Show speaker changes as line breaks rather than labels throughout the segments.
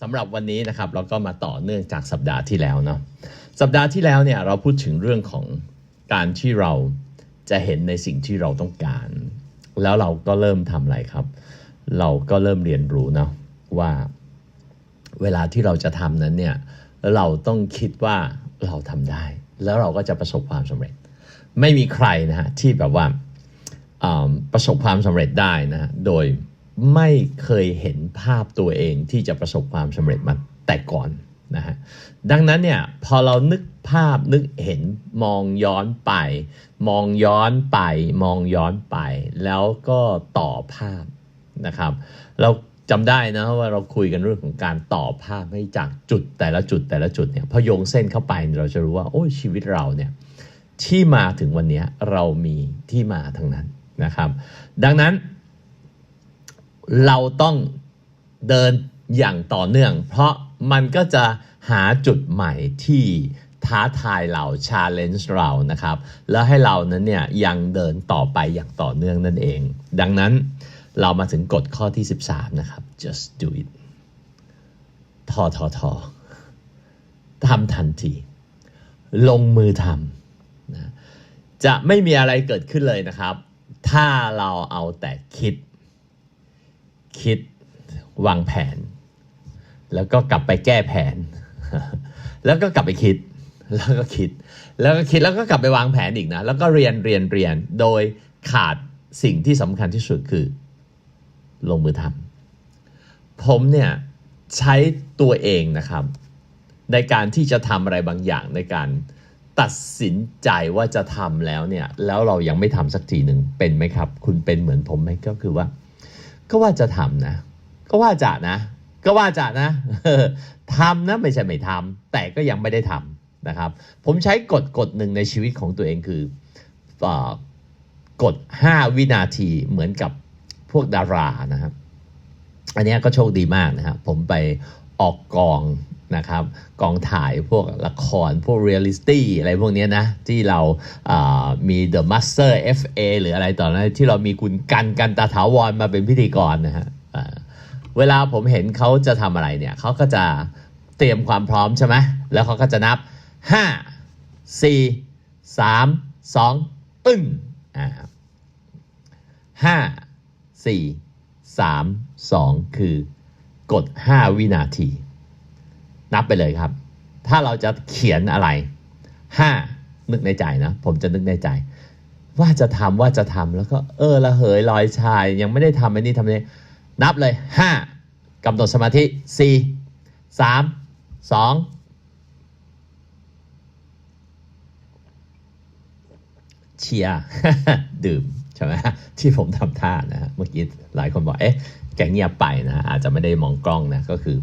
สำหรับวันนี้นะครับเราก็มาต่อเนื่องจากสัปดาห์ที่แล้วเนาะสัปดาห์ที่แล้วเนี่ยเราพูดถึงเรื่องของการที่เราจะเห็นในสิ่งที่เราต้องการ แล้วเราก็เริ่มทำอะไรครับ เราก็เริ่มเรียนรู้เนาะว่าเวลาที่เราจะทำนั้นเนี่ยเราต้องคิดว่าเราทำได้ แล้วเราก็จะประสบความสำเร็จ ไม่มีใครนะฮะที่แบบว่าประสบความสำเร็จได้นะฮะโดย ไม่เคยเห็นภาพตัวเองที่จะประสบความสำเร็จมาแต่ก่อนนะฮะดังนั้นเนี่ยพอเรานึกภาพนึกเห็นมองย้อนไป มองย้อนไป มองย้อนไป แล้วก็ต่อภาพนะครับ เราจำได้นะว่าเราคุยกันเรื่องของการต่อภาพให้จากจุดแต่ละจุดแต่ละจุดเนี่ยพอโยงเส้นเข้าไปเราจะรู้ว่าโอ้ชีวิตเราเนี่ยที่มาถึงวันนี้เรามีที่มาทั้งนั้นนะครับ ดังนั้น เราต้องเดินอย่างต่อเนื่อง เพราะมันก็จะหาจุดใหม่ที่ท้าทายเรา challenge เรานะครับ แล้วให้เรานั้นเนี่ยยังเดินต่อไปอย่างต่อเนื่องนั่นเอง ดังนั้นเรามาถึงกฎข้อที่ 13 นะครับ just do it ทอทอทอทำทันที ลงมือทำนะจะไม่มีอะไรเกิดขึ้นเลยนะครับ ถ้าเราเอาแต่คิด คิดวางแผน แล้วก็กลับไปแก้แผน แล้วก็กลับไปคิด แล้วก็คิด แล้วก็คิดแล้วก็กลับไปวางแผนอีกนะ แล้วก็เรียนเรียนเรียนโดยขาดสิ่งที่สำคัญที่สุดคือ ลงมือทำผมเนี่ยใช้ตัวเองนะครับ ในการที่จะทำอะไรบางอย่างในการตัดสินใจว่าจะทำแล้วเนี่ย แล้วเรายังไม่ทำสักทีหนึ่งเป็นไหมครับ คุณเป็นเหมือนผมไหมก็คือว่า ก็ว่าจะทำนะ ก็ว่าจะนะ ก็ว่าจะนะทำนะไม่ใช่ไม่ทำแต่ก็ยังไม่ได้ทำนะครับ ผมใช้กฎกฎหนึ่งในชีวิตของตัวเองคืออกฎ5วินาทีเหมือนกับพวกดารานะครับ อันนี้ก็โชคดีมากนะครับ ผมไปออกกอง นะครับกองถ่ายพวกละครพวกเรียลลิสตี้อะไรพวกนี้นะ ที่เราอ่ามี The Master FA หรืออะไรต่อนั้นที่เรามีคุณกันกันตาถาวรมาเป็นพิธีกรนะฮะเวลาผมเห็นเขาจะทำอะไรเนี่ยเขาก็จะเตรียมความพร้อมใช่ไหมแล้วเขาก็จะนับ 5 4 3 2อึ้งอ่าห้าสี่สามสองคือกด 5 วินาที นับไปเลยครับ ถ้าเราจะเขียนอะไร5นึกในใจนะ ผมจะนึกในใจ ว่าจะทำว่าจะทำแล้วก็เออละเหยลอยชาย ยังไม่ได้ทำอันนี้ทำนี้นับเลย5กำหนดสมาธิ4 3 2เชียร์ดื่มใช่ไหมที่ผมทำท่านะฮะเมื่อกี้หลายคนบอกเอ๊ะแกเงียบไปนะ อาจจะไม่ได้มองกล้องนะ ก็คือ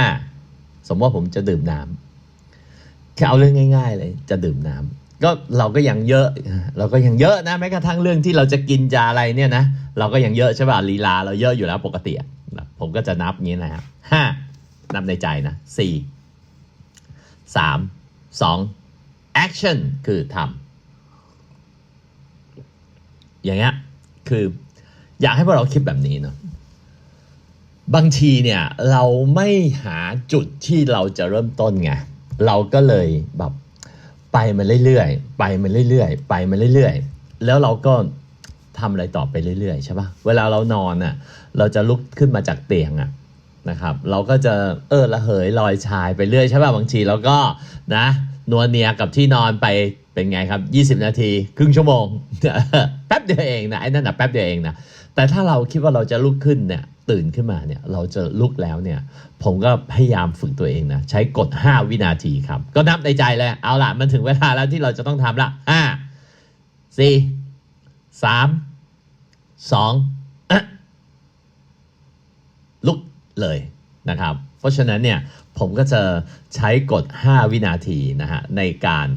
5 สมมติว่าผมจะดื่มน้ำแค่เอาเรื่องง่าย ๆ เลย จะดื่มน้ำก็เราก็ยังเยอะ เราก็ยังเยอะนะแม้กระทั่งเรื่องที่เราจะกินจะอะไรเนี่ยนะเราก็ยังเยอะใช่ป่ะลีลา เราเยอะอยู่แล้วปกติผมก็จะนับอย่างนี้นะครับห้านับในใจนะสี่สามสอง action คือทำอย่างเงี้ยคืออยากให้พวกเราคิดแบบนี้เนาะ บางทีเนี่ยเราไม่หาจุดที่เราจะเริ่มต้นไงเราก็เลยแบบไปมาเรื่อยๆ ไปมาเรื่อยๆ ไปมาเรื่อยๆ แล้วเราก็ทำอะไรต่อไปเรื่อยๆ ใช่ปะเวลาเรานอนน่ะ เราจะลุกขึ้นมาจากเตียงอะนะครับ เราก็จะเออละเหยลอยชายไปเรื่อยใช่ปะบางทีเราก็นะนวลเนียกับที่นอนไปเป็นไงครับ 20 นาที ครึ่งชั่วโมงแป๊บเดียวเองนะไอ้นั่นนะแป๊บเดียวเองนะแต่ถ้าเราคิดว่าเราจะลุกขึ้นเนี่ย ตื่นขึ้นมาเนี่ยเราจะลุกแล้วเนี่ยผมก็พยายามฝึกตัวเองนะใช้กด5วินาทีครับ ก็นับในใจเลยเอาล่ะมันถึงเวลาแล้วที่เราจะต้องทำละห้าสี่สามสองลุกเลยนะครับ เพราะฉะนั้นเนี่ยผมก็จะใช้กด5วินาทีนะฮะในการ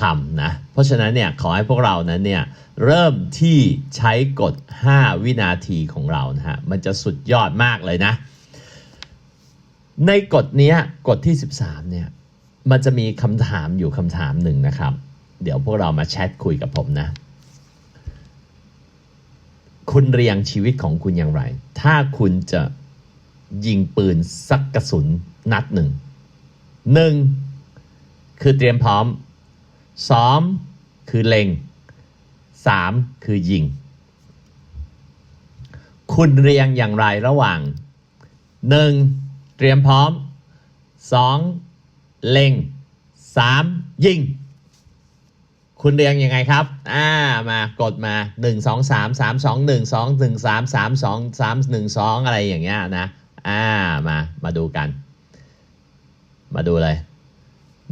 ทำนะ เพราะฉะนั้นเนี่ยขอให้พวกเรานั้นเนี่ยเริ่มที่ใช้กด5วินาทีของเรานะฮะมันจะสุดยอดมากเลยนะ ในกฎนี้กฎที่ 13เนี่ยมันจะมีคำถามอยู่คำถามหนึ่งนะครับ เดี๋ยวพวกเรามาแชทคุยกับผมนะ คุณเรียงชีวิตของคุณอย่างไร ถ้าคุณจะยิงปืนสักกระสุนนัดหนึ่งหนึ่ง คือเตรียมพร้อมสองคือเล็งสามคือยิง คุณเรียงอย่างไรระหว่างหนึ่งเตรียมพร้อมสองเล็งสามยิง คุณเรียงยังไงครับ อ่า มากดมา 1 2 3 3 2 1 2 1 3 3 2 3 1 2 อะไรอย่างเงี้ยนะ อ่า มา มาดูกัน มาดูเลย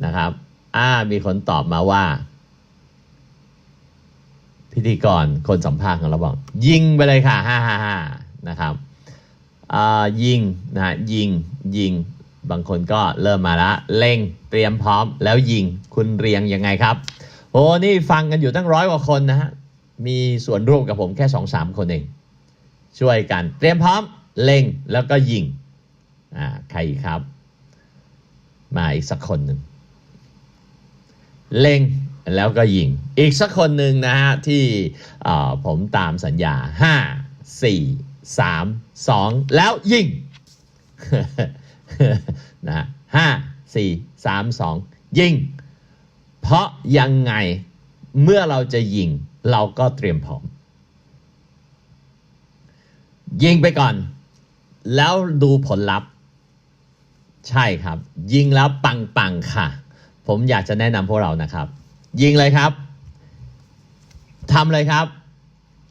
นะครับ อ่า มีคนตอบมาว่า พิธีกรคนสัมภาษณ์ของเราบอก ยิงไปเลยค่ะฮ่าฮ่าฮ่านะครับอ่ายิงนะยิงยิง บางคนก็เริ่มมาละเล็งเตรียมพร้อมแล้วยิงคุณเรียงยังไงครับโอ้นี่ฟังกันอยู่ตั้งร้อยกว่าคนนะฮะมีส่วนร่วมกับผมแค่สองสามคนเอง ช่วยกัน เตรียมพร้อมเล็งแล้วก็ยิงอ่าใครครับ มาอีกสักคนหนึ่ง เล็งแล้วก็ยิง อีกสักคนหนึ่งนะฮะที่ผมตามสัญญา 5 4 3 2 แล้วยิงนะห้าสี่สามสองยิง เพราะยังไงเมื่อเราจะยิง เราก็เตรียมพร้อม ยิงไปก่อน แล้วดูผลลัพธ์ ใช่ครับ ยิงแล้วปังปังๆค่ะ ผมอยากจะแนะนำพวกเรานะครับ ยิงเลยครับทำเลยครับ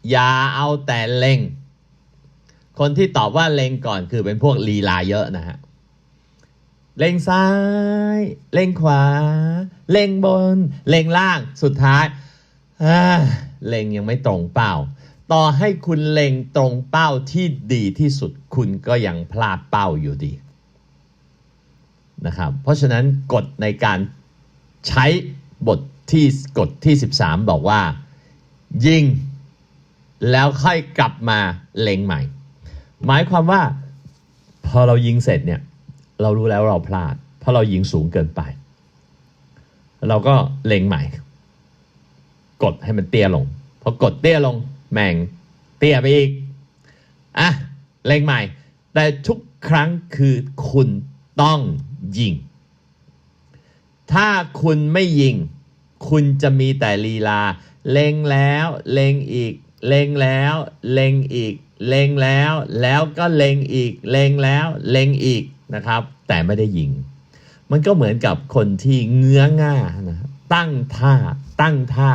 อย่าเอาแต่เล็ง คนที่ตอบว่าเล็งก่อนคือเป็นพวกลีลาเยอะนะฮะเล็งซ้าย เล็งขวา เล็งบน เล็งล่างสุดท้ายเล็งยังไม่ตรงเป้า ต่อให้คุณเล็งตรงเป้าที่ดีที่สุดคุณก็ยังพลาดเป้าอยู่ดีนะครับ เพราะฉะนั้นกฎในการ ใช้บทที่กฎที่ 13 บอกว่า ยิง แล้วค่อยกลับมาเล็งใหม่ หมายความว่า พอเรายิงเสร็จเนี่ย เรารู้แล้วเราพลาด เพราะเรายิงสูงเกินไป เราก็เล็งใหม่ กดให้มันเตี้ยลงพอกดเตี้ยลงแม่งเตี้ยไปอีกอะเล็งใหม่ แต่ทุกครั้งคือคุณต้องยิง ถ้าคุณไม่ยิง คุณจะมีแต่ลีลา เล็งแล้ว เล็งอีก เล็งแล้ว เล็งอีก เล็งแล้ว แล้วก็เล็งอีก เล็งแล้ว เล็งอีกนะครับ แต่ไม่ได้ยิง มันก็เหมือนกับคนที่เงื้อง่านะตั้งท่า ตั้งท่า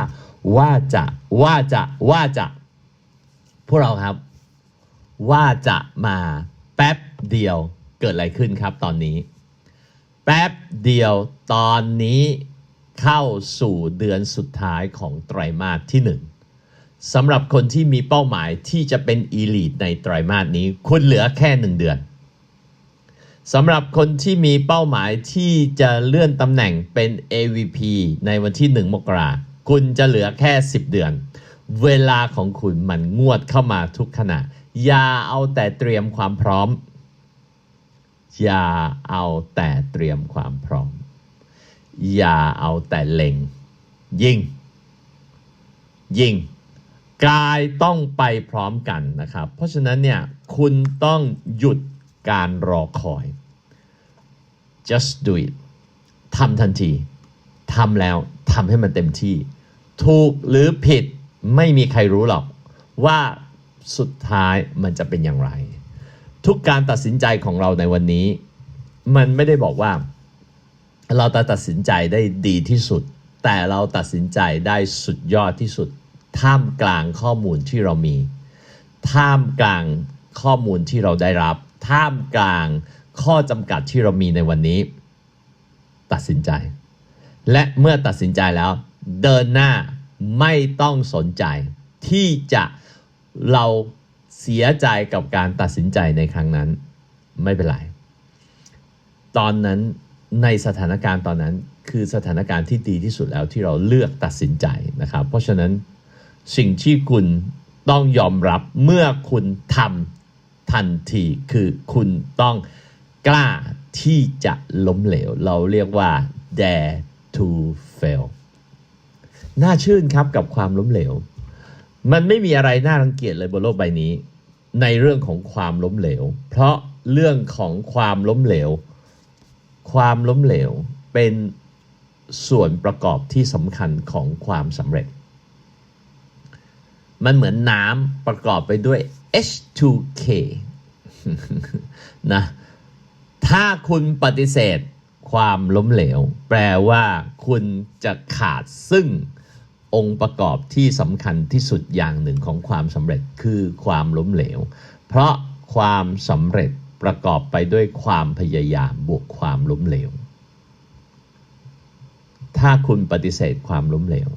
ว่าจะ ว่าจะ ว่าจะ พวกเราครับ ว่าจะมาแป๊บเดียวเกิดอะไรขึ้นครับตอนนี้ แป๊บเดียวตอนนี้เข้าสู่เดือนสุดท้ายของไตรมาสที่หนึ่งสำหรับคนที่มีเป้าหมายที่จะเป็นอีลีทในไตรมาสนี้ คุณเหลือแค่หนึ่งเดือนสำหรับคนที่มีเป้าหมายที่จะเลื่อนตำแหน่งเป็น AVP ในวันที่ 1 มกราคุณจะเหลือแค่ 10 เดือน เวลาของคุณมันงวดเข้ามาทุกขณะ อย่าเอาแต่เตรียมความพร้อม อย่าเอาแต่เตรียมความพร้อม อย่าเอาแต่เล็ง ยิงยิงกายต้องไปพร้อมกันนะครับ เพราะฉะนั้นเนี่ยคุณต้องหยุดการรอคอย just do it ทำทันทีทำแล้วทำให้มันเต็มที่ ถูกหรือผิดไม่มีใครรู้หรอกว่าสุดท้ายมันจะเป็นอย่างไร ทุกการตัดสินใจของเราในวันนี้ มันไม่ได้บอกว่า เราจะตัดสินใจได้ดีที่สุด แต่เราตัดสินใจได้สุดยอดที่สุด ท่ามกลางข้อมูลที่เรามี ท่ามกลางข้อมูลที่เราได้รับ ท่ามกลางข้อจำกัดที่เรามีในวันนี้ ตัดสินใจ และเมื่อตัดสินใจแล้ว เดินหน้าไม่ต้องสนใจ ที่จะเรา เสียใจกับการตัดสินใจในครั้งนั้น ไม่เป็นไร ตอนนั้นในสถานการณ์ตอนนั้นคือสถานการณ์ที่ดีที่สุดแล้วที่เราเลือกตัดสินใจนะครับ เพราะฉะนั้นสิ่งที่คุณต้องยอมรับเมื่อคุณทำทันทีคือคุณต้องกล้าที่จะล้มเหลว เราเรียกว่า dare to fail น่าชื่นครับกับความล้มเหลว มันไม่มีอะไรน่ารังเกียจเลยบนโลกใบนี้ ในเรื่องของความล้มเหลว เพราะเรื่องของความล้มเหลว ความล้มเหลวเป็นส่วนประกอบที่สำคัญของความสำเร็จ มันเหมือนน้ำประกอบไปด้วย H2K นะ ถ้าคุณปฏิเสธความล้มเหลว แปลว่าคุณจะขาดซึ่ง องค์ประกอบที่สำคัญที่สุดอย่างหนึ่งของความสำเร็จคือความล้มเหลว เพราะความสำเร็จประกอบไปด้วยความพยายามบวกความล้มเหลว ถ้าคุณปฏิเสธความล้มเหลว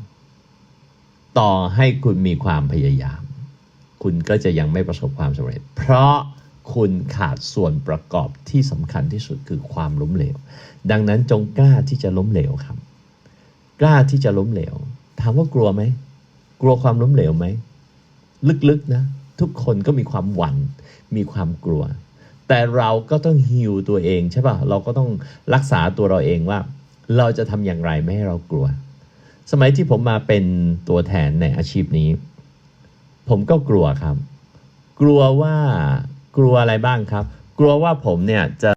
ต่อให้คุณมีความพยายาม คุณก็จะยังไม่ประสบความสำเร็จ เพราะคุณขาดส่วนประกอบที่สำคัญที่สุดคือความล้มเหลว ดังนั้นจงกล้าที่จะล้มเหลวครับ กล้าที่จะล้มเหลว ถามว่ากลัวไหม กลัวความล้มเหลวไหม ลึกๆนะ ทุกคนก็มีความหวั่นมีความกลัว แต่เราก็ต้องฮิวตัวเองใช่ป่ะ เราก็ต้องรักษาตัวเราเองว่า เราจะทำอย่างไรไม่ให้เรากลัว สมัยที่ผมมาเป็นตัวแทนในอาชีพนี้ ผมก็กลัวครับ กลัวว่ากลัวอะไรบ้างครับ กลัวว่าผมเนี่ยจะ